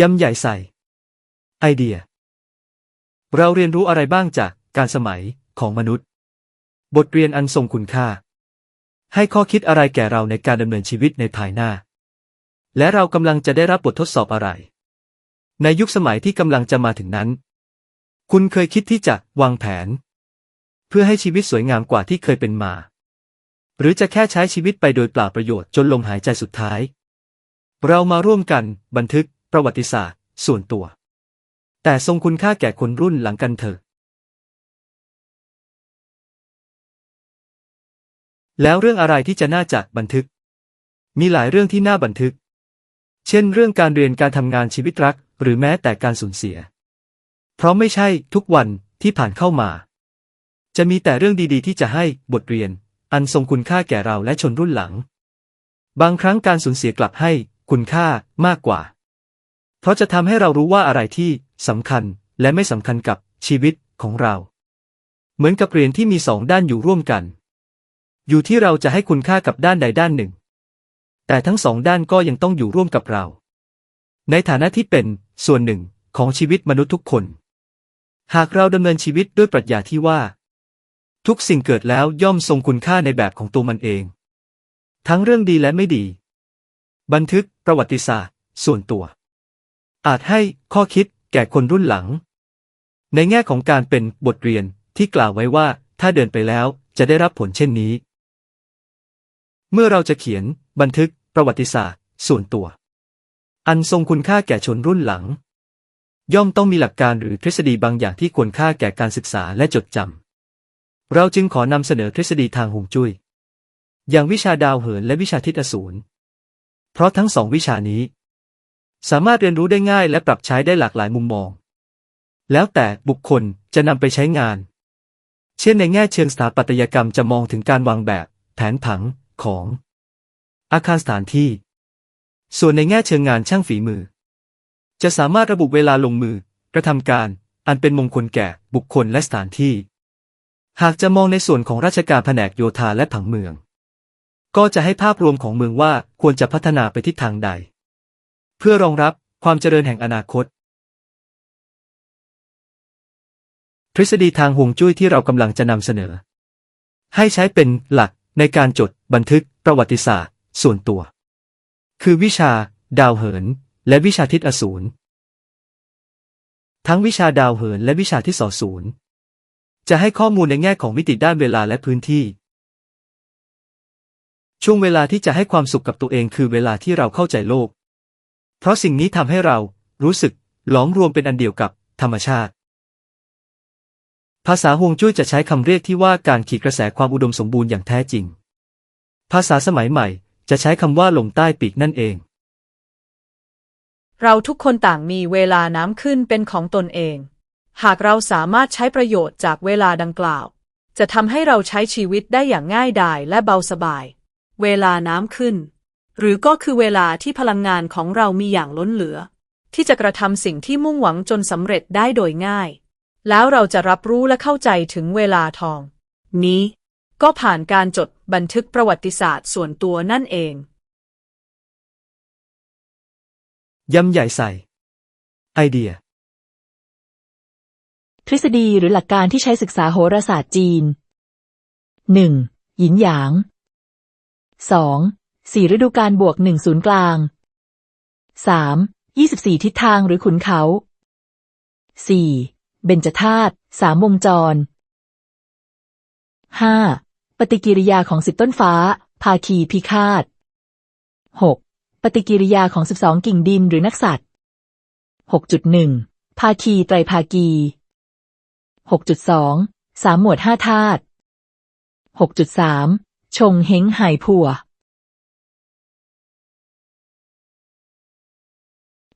ยำใหญ่ใส่ ไอเดีย เราเรียนรู้อะไรบ้างจากการสมัยของมนุษย์ บทเรียนอันทรงคุณค่า ให้ข้อคิดอะไรแก่เราในการดำเนินชีวิตในภายหน้า และเรากำลังจะได้รับบททดสอบอะไร ในยุคสมัยที่กำลังจะมาถึงนั้น คุณเคยคิดที่จะวางแผน เพื่อให้ชีวิตสวยงามกว่าที่เคยเป็นมา หรือจะแค่ใช้ชีวิตไปโดยเปล่าประโยชน์จนลมหายใจสุดท้าย เรามาร่วมกันบันทึก ประวัติศาสตร์ ส่วนตัว แต่ทรงคุณค่าแก่คนรุ่นหลังกันเถอะ แล้วเรื่องอะไรที่จะน่าจะบันทึก มีหลายเรื่องที่น่าบันทึก เช่น เรื่องการเรียนการทำงานชีวิตรัก หรือแม้แต่การสูญเสีย เพราะไม่ใช่ทุกวันที่ผ่านเข้ามา จะมีแต่เรื่องดีๆ ที่จะให้บทเรียน อันทรงคุณค่าแก่เราและชนรุ่นหลัง บางครั้งการสูญเสียกลับให้คุณค่ามากกว่า ราะจะทำให้เรารู้ว่าอะไรที่สำคัญและไม่สำคัญกับชีวิตของเรา เหมือนกับเหรียญที่มีสองด้านอยู่ร่วมกัน อยู่ที่เราจะให้คุณค่ากับด้านใดด้านหนึ่ง แต่ทั้งสองด้านก็ยังต้องอยู่ร่วมกับเรา ในฐานะที่เป็นส่วนหนึ่งของชีวิตมนุษย์ทุกคน หากเราดำเนินชีวิตด้วยปรัชญาที่ว่า ทุกสิ่งเกิดแล้วย่อมทรงคุณค่าในแบบของตัวมันเอง ทั้งเรื่องดีและไม่ดี บันทึกประวัติศาสตร์ ส่วนตัว อาจให้ข้อคิดแก่คนรุ่นหลัง ในแง่ของการเป็นบทเรียนที่กล่าวไว้ว่า ถ้าเดินไปแล้วจะได้รับผลเช่นนี้ เมื่อเราจะเขียนบันทึกประวัติศาสตร์ ส่วนตัว อันทรงคุณค่าแก่ชนรุ่นหลัง ย่อมต้องมีหลักการหรือทฤษฎีบางอย่างที่ควรค่าแก่การศึกษาและจดจำเราจึงขอนำเสนอทฤษฎีทางฮวงจุ้ยอย่างวิชาดาวเหินและวิชาทิศอสูรเพราะทั้งสองวิชานี้ สามารถเรียนรู้ได้ง่ายและปรับใช้ได้หลากหลายมุมมอง แล้วแต่บุคคลจะนำไปใช้งาน เช่นในแง่เชิงสถาปัตยกรรมจะมองถึงการวางแบบ แผนผังของ อาคารสถานที่ ส่วนในแง่เชิงงานช่างฝีมือ จะสามารถระบุเวลาลงมือกระทำการ อันเป็นมงคลแก่บุคคลและสถานที่ หากจะมองในส่วนของราชการแผนกโยธาและผังเมือง ก็จะให้ภาพรวมของเมืองว่าควรจะพัฒนาไปทิศทางใด เพื่อรองรับความเจริญแห่งอนาคต ทฤษฎีทางฮวงจุ้ยที่เรากำลังจะนำเสนอ ให้ใช้เป็นหลักในการจดบันทึกประวัติศาสตร์ ส่วนตัว คือวิชา ดาวเหิน และวิชาทิศอสูรทั้งวิชาดาวเหินและวิชาทิศสอสูรจะให้ข้อมูลในแง่ของมิติด้านเวลาและพื้นที่ ช่วงเวลาที่จะให้ความสุขกับตัวเองคือเวลาที่เราเข้าใจโลก ราะสิ่งนี้ทำให้เรารู้สึกหลอมรวมเป็นอันเดียวกับธรรมชาติ ภาษาฮวงจุ้ยจะใช้คำเรียกที่ว่าการขีดกระแสความอุดมสมบูรณ์อย่างแท้จริง ภาษาสมัยใหม่จะใช้คำว่าลมใต้ปีกนั่นเอง เราทุกคนต่างมีเวลาน้ำขึ้นเป็นของตนเอง หากเราสามารถใช้ประโยชน์จากเวลาดังกล่าว จะทำให้เราใช้ชีวิตได้อย่างง่ายดายและเบาสบาย เวลาน้ำขึ้น หรือก็คือเวลาที่พลังงานของเรามีอย่างล้นเหลือ ที่จะกระทำสิ่งที่มุ่งหวังจนสำเร็จได้โดยง่าย แล้วเราจะรับรู้และเข้าใจถึงเวลาทอง นี้ ก็ผ่านการจดบันทึกประวัติศาสตร์ส่วนตัวนั่นเองยำใหญ่ใส่ ไอเดีย ทฤษฎีหรือหลักการที่ใช้ศึกษาโหราศาสตร์จีน 1. หยินหยาง 2. สี่ฤดูกาลบวกหนึ่งศูนย์กลาง 3. ยี่สิบสี่ทิศทางหรือขุนเขา 4. เบญจธาตุสามวงจร 5. ปฏิกิริยาของสิบต้นฟ้า ภาคีพิฆาต 6. ปฏิกิริยาของสิบสองกิ่งดินหรือนักสัตว์6.1ภาคีไตรภากี6.2สามหมวดห้าธาตุ6.3ชงเฮงไห่ผัว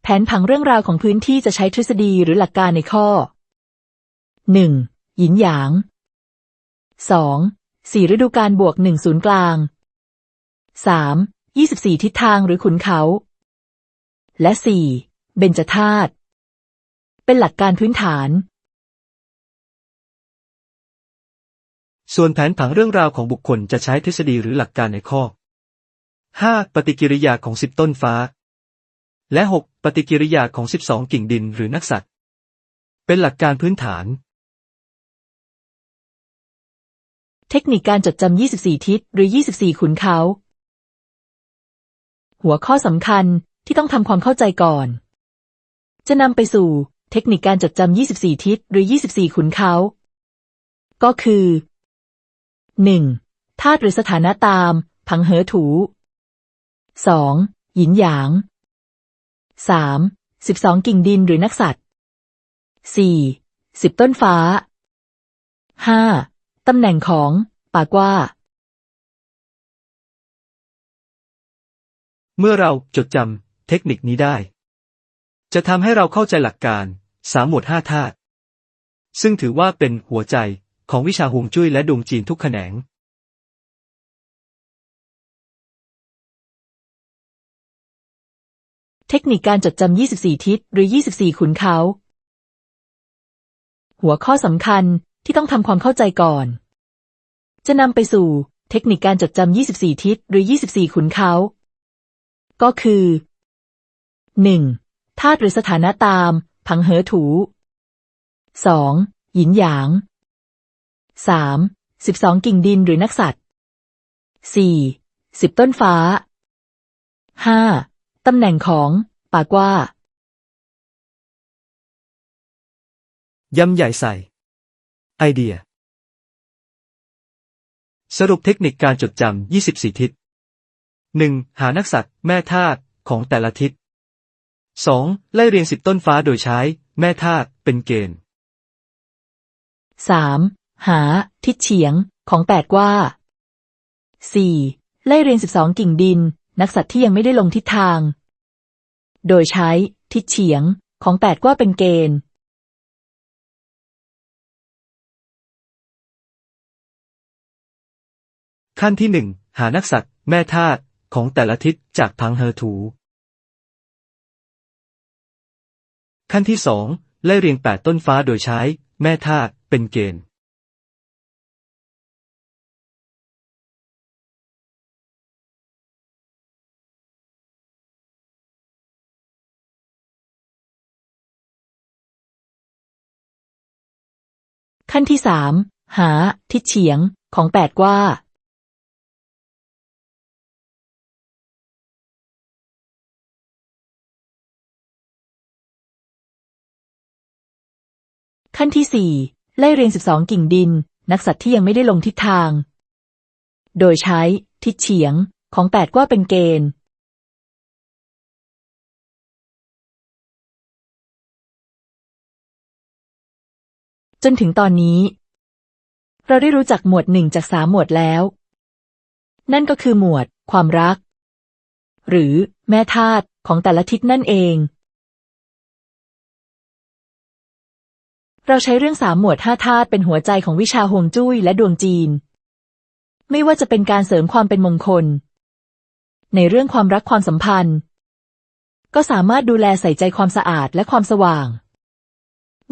แผนผังเรื่องราวของพื้นที่จะใช้ทฤษฎีหรือหลักการในข้อ 1. หยินหยาง 2. สี่ฤดูกาลบวกหนึ่งศูนย์กลาง 3. ยี่สิบสี่ทิศทางหรือขุนเขา และ 4. เบญจธาตุ เป็นหลักการพื้นฐาน ส่วนแผนผังเรื่องราวของบุคคลจะใช้ทฤษฎีหรือหลักการในข้อ 5. ปฏิกิริยาของสิบต้นฟ้า และ 6. ปฏิกิริยาของ 12 กิ่งดินหรือนักสัตว์ เป็นหลักการพื้นฐาน เทคนิคการจดจำ 24 ทิศหรือ 24 ขุนเขา หัวข้อสำคัญที่ต้องทำความเข้าใจก่อน จะนำไปสู่เทคนิคการจดจำ 24 ทิศหรือ 24 ขุนเขา ก็คือ 1. ธาตุหรือสถานะตาม ผังเหอถู 2. หยินหยาง 3. 12กิ่งดินหรือนักสัตว์ 4. 10ต้นฟ้า 5. ตำแหน่งของปากว่า เมื่อเราจดจำเทคนิคนี้ได้ จะทำให้เราเข้าใจหลักการสามหมวดห้าธาตุซึ่งถือว่าเป็นหัวใจของวิชาฮวงจุ้ยและดวงจีนทุกแขนง เทคนิคการจดจำ 24 ทิศ หรือ 24 ขุนเขา หัวข้อสำคัญที่ต้องทำความเข้าใจก่อน จะนำไปสู่เทคนิคการจดจำ 24 ทิศ หรือ 24 ขุนเขา ก็คือ 1. ธาตุหรือสถานะตาม ผังเหอถู 2. หยินหยาง 3. 12 กิ่งดินหรือนักสัตว์ 4. 10 ต้นฟ้า 5. ตำแหน่งของปากว่าย้ำใหญ่ใส่ ไอเดีย สรุปเทคนิคการจดจำ 24 ทิศ 1. หานักสัตว์แม่ธาตุของแต่ละทิศ 2. ไล่เรียงสิบต้นฟ้าโดยใช้ แม่ธาตุเป็นเกณฑ์ 3. หา ทิศเฉียงของแปดว่า 4. ไล่เรียง 12 กิ่งดิน นักสัตว์ที่ยังไม่ได้ลงทิศทาง โดยใช้ทิศเฉียงของแปดกว่าเป็นเกณฑ์ ขั้นที่หนึ่งหานักสัตว์แม่ธาตุของแต่ละทิศจากพังเฮอถู ขั้นที่สองไล่เรียงแปดต้นฟ้าโดยใช้ แม่ธาตุเป็นเกณฑ์ ขั้นที่สามหา ทิศเฉียงของแปดว่า ขั้นที่สี่ไล่เรียง12กิ่งดิน นักสัตว์ที่ยังไม่ได้ลงทิศทาง โดยใช้ทิศเฉียงของแปดว่าเป็นเกณฑ์ จนถึงตอนนี้ เราได้รู้จักหมวดหนึ่งจากสามหมวดแล้ว นั่นก็คือหมวด ความรัก หรือแม่ธาตุของแต่ละทิศนั่นเอง เราใช้เรื่องสามหมวดห้าธาตุเป็นหัวใจของวิชาฮวงจุ้ยและดวงจีน ไม่ว่าจะเป็นการเสริมความเป็นมงคล ในเรื่องความรักความสัมพันธ์ ก็สามารถดูแลใส่ใจความสะอาดและความสว่าง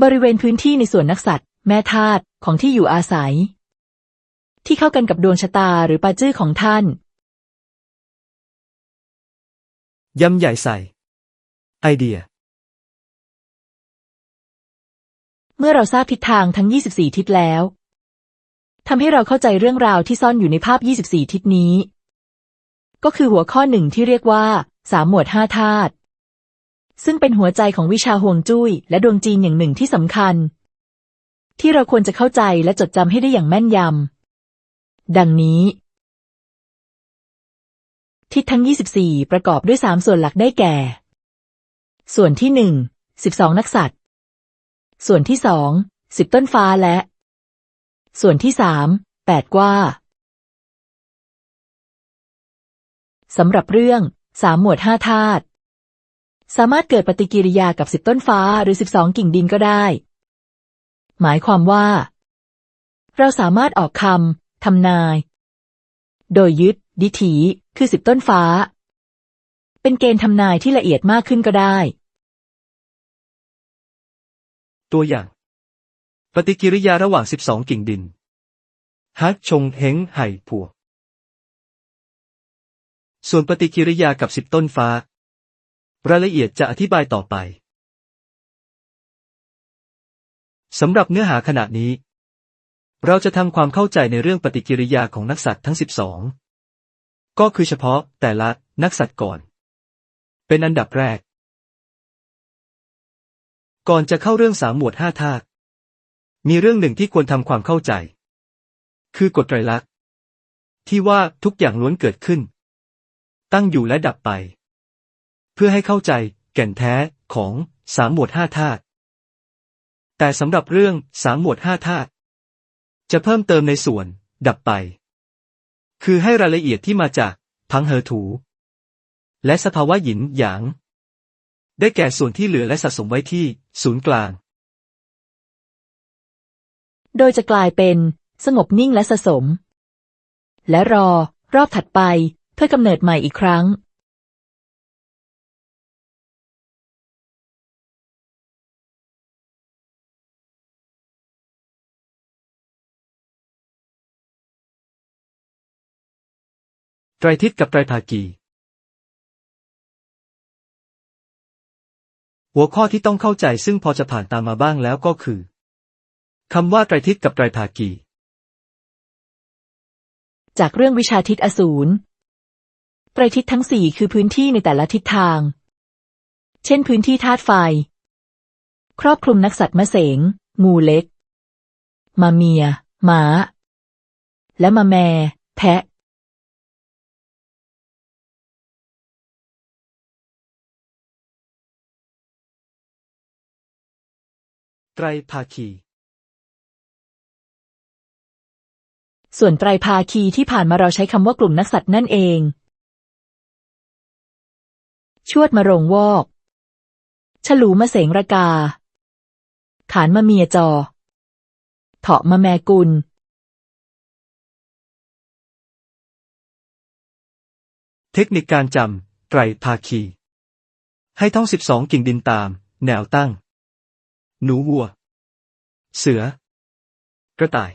บริเวณพื้นที่ในส่วนนักสัตว์ แม่ธาตุของที่อยู่อาศัย ที่เข้ากันกับดวงชะตาหรือปาจื้อของท่าน ย้ำใหญ่ใส่ ไอเดีย เมื่อเราทราบทิศทางทั้ง 24 ทิศแล้วทำให้เราเข้าใจเรื่องราวที่ซ่อนอยู่ในภาพ 24 ทิศนี้ ก็คือหัวข้อหนึ่งที่เรียกว่าสามหมวดห้าธาตุ ซึ่งเป็นหัวใจของวิชาห่วงจุ้ยและดวงจีนอย่างหนึ่งที่สำคัญ ที่เราควรจะเข้าใจและจดจำให้ได้อย่างแม่นยำ ดังนี้ ทิศทั้ง 24 ประกอบด้วยสามส่วนหลักได้แก่ ส่วนที่หนึ่ง12 นักสัตว์ส่วนที่สองสิบต้นฟ้าและ ส่วนที่สามแปดกว่าสำหรับเรื่องสามหมวดห้าธาตุ สามารถเกิดปฏิกิริยากับสิบต้นฟ้าหรือสิบสองกิ่งดินก็ได้ หมายความว่า เราสามารถออกคำทำนาย โดยยึด ดิถี คือสิบต้นฟ้า เป็นเกณฑ์ทำนายที่ละเอียดมากขึ้นก็ได้ ตัวอย่าง ปฏิกิริยาระหว่าง 12 กิ่งดินฮักชงเฮงไห่ผัว ส่วนปฏิกิริยากับ10ต้นฟ้า รายละเอียดจะอธิบายต่อไปสำหรับเนื้อหาขณะนี้ เราจะทำความเข้าใจในเรื่องปฏิกิริยาของนักสัตว์ทั้ง 12 ก็คือเฉพาะแต่ละนักสัตว์ก่อน เป็นอันดับแรก ก่อนจะเข้าเรื่องสามหมวดห้าธาตุมีเรื่องหนึ่งที่ควรทำความเข้าใจ คือกฎไตรลักษณ์ที่ว่าทุกอย่างล้วนเกิดขึ้น ตั้งอยู่และดับไป พื่อให้เข้าใจแก่นแท้ของสามหมวดห้าธาตุ แต่สำหรับเรื่องสามหมวดห้าธาตุจะเพิ่มเติมในส่วน ดับไป คือให้รายละเอียดที่มาจากพังเหอถู และสภาวะหยินหยาง ได้แก่ส่วนที่เหลือและสะสมไว้ที่ศูนย์กลาง โดยจะกลายเป็นสงบนิ่งและสะสม และรอรอบถัดไปเพื่อกำเนิดใหม่อีกครั้ง ไตรทิศกับไตรภากีหัวข้อที่ต้องเข้าใจซึ่งพอจะผ่านตามมาบ้างแล้วก็คือคำว่าไตรทิศกับไตรภากีจากเรื่องวิชาทิศอสูรไตรทิศทั้งสี่คือพื้นที่ในแต่ละทิศทาง เช่นพื้นที่ธาตุไฟ ครอบคลุมนักสัตว์มะเสง งูเล็ก มาเมียม้าและมาแมแพะ ไตรภาคี ส่วนไตรภาคีที่ผ่านมาเราใช้คำว่ากลุ่มนักสัตว์นั่นเอง ชวดมะโรงวอก ฉลูมะเสงระกา ขานมะเมียจอ เถาะมะแมกุล เทคนิคการจำไตรภาคี ให้ท่องสิบสองกิ่งดินตาม แนวตั้ง หนูวัว เสือ กระต่าย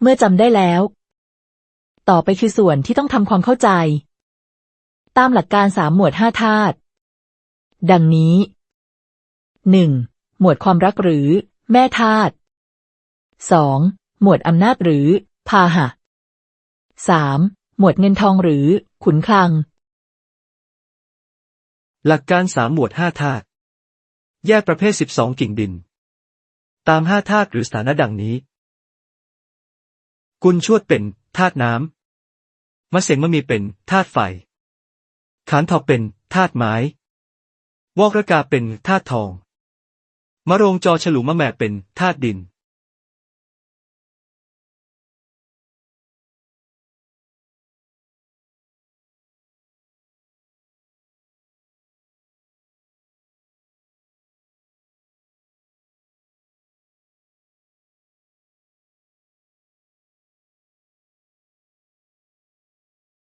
เมื่อจำได้แล้ว ต่อไปคือส่วนที่ต้องทำความเข้าใจ ตามหลักการสามหมวดห้าธาตุดังนี้หนึ่งหมวดความรักหรือ แม่ธาตุสองหมวดอำนาจหรือ พาหะสามหมวดเงินทองหรือ ขุนคลัง หลักการสามหมวดห้าธาตุ แยกประเภท 12 กิ่งดิน ตามห้าธาตุหรือสถานะดังนี้ กุลชวดเป็นธาตุน้ำมะเสงมะมีเป็นธาตุไฟ ขานทอกเป็นธาตุไม้ วอกระกาเป็นธาตุทอง มะโรงจอฉลูมะแม่เป็นธาตุดิน